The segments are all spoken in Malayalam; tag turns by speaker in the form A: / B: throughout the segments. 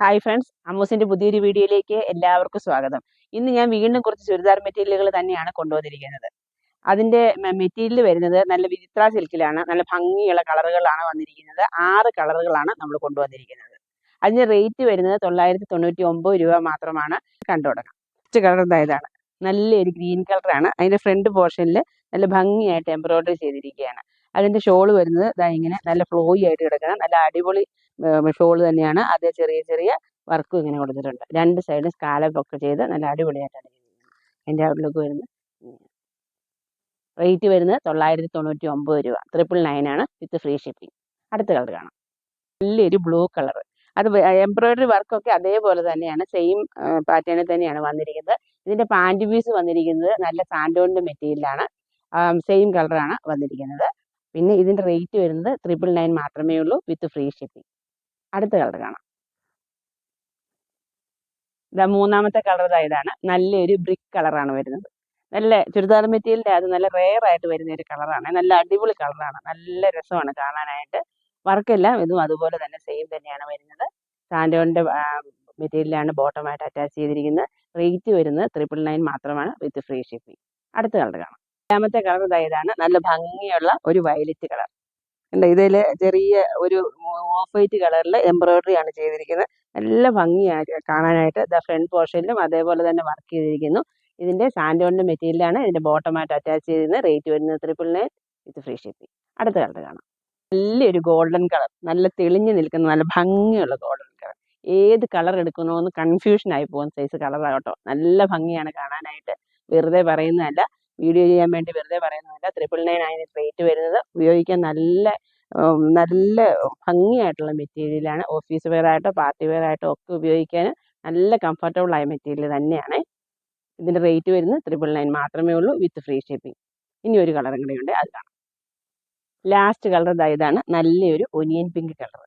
A: ഹായ് ഫ്രണ്ട്സ് അമ്മൂസിന്റെ പുതിയൊരു വീഡിയോയിലേക്ക് എല്ലാവർക്കും സ്വാഗതം ഇന്ന് ഞാൻ വീണ്ടും കുറച്ച് ചുരിദാർ മെറ്റീരിയലുകൾ തന്നെയാണ് കൊണ്ടുവന്നിരിക്കുന്നത് അതിൻ്റെ മെറ്റീരിയൽ വരുന്നത് നല്ല വിചിത്ര സിൽക്കിലാണ് നല്ല ഭംഗിയുള്ള കളറുകളാണ് വന്നിരിക്കുന്നത് ആറ് കളറുകളാണ് നമ്മൾ കൊണ്ടുവന്നിരിക്കുന്നത് അതിന്റെ റേറ്റ് വരുന്നത് തൊള്ളായിരത്തി തൊണ്ണൂറ്റി ഒമ്പത് രൂപ മാത്രമാണ് കണ്ടു തുടങ്ങാം ഫസ്റ്റ് കളർ ഇതാണ് നല്ലൊരു ഗ്രീൻ കളറാണ് അതിൻ്റെ ഫ്രണ്ട് പോർഷനിൽ നല്ല ഭംഗിയായിട്ട് എംബ്രോയിഡറി ചെയ്തിരിക്കുകയാണ് അതിൻ്റെ ഷോള് വരുന്നത് ഇതാ ഇങ്ങനെ നല്ല ഫ്ലോയി ആയിട്ട് കിടക്കണം നല്ല അടിപൊളി ഷോള് തന്നെയാണ് അത് ചെറിയ ചെറിയ വർക്കും ഇങ്ങനെ കൊടുത്തിട്ടുണ്ട് രണ്ട് സൈഡും സ്കാലപ്പൊക്കെ ചെയ്ത് നല്ല അടിപൊളിയായിട്ടാണ് അതിൻ്റെ ഔട്ട്ലുക്ക് വരുന്നത് റേറ്റ് വരുന്നത് തൊള്ളായിരത്തി തൊണ്ണൂറ്റി ഒമ്പത് രൂപ ട്രിപ്പിൾ നയനാണ് വിത്ത് ഫ്രീ ഷിപ്പിംഗ് അടുത്ത കളർ കാണാം വലിയൊരു ബ്ലൂ കളർ അത് എംബ്രോയിഡറി വർക്കൊക്കെ അതേപോലെ തന്നെയാണ് സെയിം പാറ്റേണിൽ തന്നെയാണ് വന്നിരിക്കുന്നത് ഇതിൻ്റെ പാൻറ് പീസ് വന്നിരിക്കുന്നത് നല്ല സാൻഡോണിൻ്റെ മെറ്റീരിയലാണ് സെയിം കളറാണ് വന്നിരിക്കുന്നത് പിന്നെ ഇതിൻ്റെ റേറ്റ് വരുന്നത് ട്രിപ്പിൾ നയൻ മാത്രമേ ഉള്ളൂ വിത്ത് ഫ്രീ ഷിപ്പിംഗ് അടുത്ത കളർ കാണാം ഇതാ മൂന്നാമത്തെ കളർ ഇതാണ് നല്ലൊരു ബ്രിക്ക് കളറാണ് വരുന്നത് നല്ല ചുരിദാർ മെറ്റീരിയലിൻ്റെ അത് നല്ല റെയർ ആയിട്ട് വരുന്ന ഒരു കളറാണ് നല്ല അടിപൊളി കളറാണ് നല്ല രസമാണ് കാണാനായിട്ട് വർക്കെല്ലാം ഇതും അതുപോലെ തന്നെ സെയിം തന്നെയാണ് വരുന്നത് സാൻഡോണിൻ്റെ മെറ്റീരിയലാണ് ബോട്ടമായിട്ട് അറ്റാച്ച് ചെയ്തിരിക്കുന്നത് റേറ്റ് വരുന്നത് ട്രിപ്പിൾ നയൻ മാത്രമാണ് വിത്ത് ഫ്രീ ഷിപ്പിംഗ് അടുത്ത കളർ കാണാം രണ്ടാമത്തെ കളർ ഇതാ ഇതാണ് നല്ല ഭംഗിയുള്ള ഒരു വയലറ്റ് കളർ ഉണ്ട് ഇതിൽ ചെറിയ ഒരു ഓഫ് വൈറ്റ് കളറിൽ എംബ്രോയിഡറി ആണ് ചെയ്തിരിക്കുന്നത് നല്ല ഭംഗിയായിട്ട് കാണാനായിട്ട് ഇതാ ഫ്രണ്ട് പോർഷനിലും അതേപോലെ തന്നെ വർക്ക് ചെയ്തിരിക്കുന്നു ഇതിൻ്റെ സാൻഡോണിൻ്റെ മെറ്റീരിയലാണ് ഇതിൻ്റെ ബോട്ടമായിട്ട് അറ്റാച്ച് ചെയ്തിരുന്നത് റേറ്റ് വരുന്നത് triple nine with free shipping അടുത്ത കളർ കാണാം നല്ലൊരു ഗോൾഡൻ കളർ നല്ല തെളിഞ്ഞു നിൽക്കുന്ന നല്ല ഭംഗിയുള്ള ഗോൾഡൻ കളർ ഏത് കളർ എന്ന് കൺഫ്യൂഷൻ ആയി പോകുന്ന സൈസ് കളറാണ് കേട്ടോ നല്ല ഭംഗിയാണ് കാണാനായിട്ട് വെറുതെ പറയുന്നതല്ല വീഡിയോ ചെയ്യാൻ വേണ്ടി വെറുതെ പറയുന്നതല്ല ത്രിപ്പിൾ നയൻ അതിന് റേറ്റ് വരുന്നത് ഉപയോഗിക്കാൻ നല്ല നല്ല ഭംഗിയായിട്ടുള്ള മെറ്റീരിയലാണ് ഓഫീസ് വെയർ ആയിട്ടോ പാർട്ടി വെയർ ആയിട്ടോ ഒക്കെ ഉപയോഗിക്കാൻ നല്ല കംഫർട്ടബിൾ ആയ മെറ്റീരിയൽ തന്നെയാണ് ഇതിൻ്റെ റേറ്റ് വരുന്നത് ത്രിപ്പിൾ നയൻ മാത്രമേ ഉള്ളൂ വിത്ത് ഫ്രീ ഷിപ്പിംഗ് ഇനി ഒരു കളറും കൂടെ ഉണ്ട് അത് കാണാം ലാസ്റ്റ് കളർ ഇതാണ് നല്ലൊരു ഒനിയൻ പിങ്ക് കളർ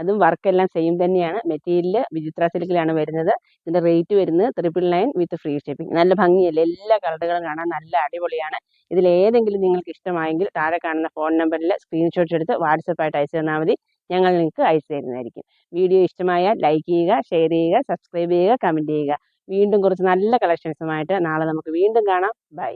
A: അതും വർക്കെല്ലാം സെയിം തന്നെയാണ് മെറ്റീരിയൽ വിചിത്ര സിൽക്കിലാണ് വരുന്നത് ഇതിൻ്റെ റേറ്റ് വരുന്നത് triple nine with free shipping നല്ല ഭംഗിയല്ലേ എല്ലാ കളറുകളും കാണാൻ നല്ല അടിപൊളിയാണ് ഇതിൽ ഏതെങ്കിലും നിങ്ങൾക്ക് ഇഷ്ടമായെങ്കിൽ താഴെ കാണുന്ന ഫോൺ നമ്പറിൽ സ്ക്രീൻഷോട്ട് എടുത്ത് വാട്സപ്പായിട്ട് അയച്ചു തന്നാൽ മതി ഞങ്ങൾ നിങ്ങൾക്ക് അയച്ചു തരുന്നതായിരിക്കും വീഡിയോ ഇഷ്ടമായാൽ ലൈക്ക് ചെയ്യുക ഷെയർ ചെയ്യുക സബ്സ്ക്രൈബ് ചെയ്യുക കമൻറ്റ് ചെയ്യുക വീണ്ടും കുറച്ച് നല്ല കളക്ഷൻസുമായിട്ട് നാളെ നമുക്ക് വീണ്ടും കാണാം ബൈ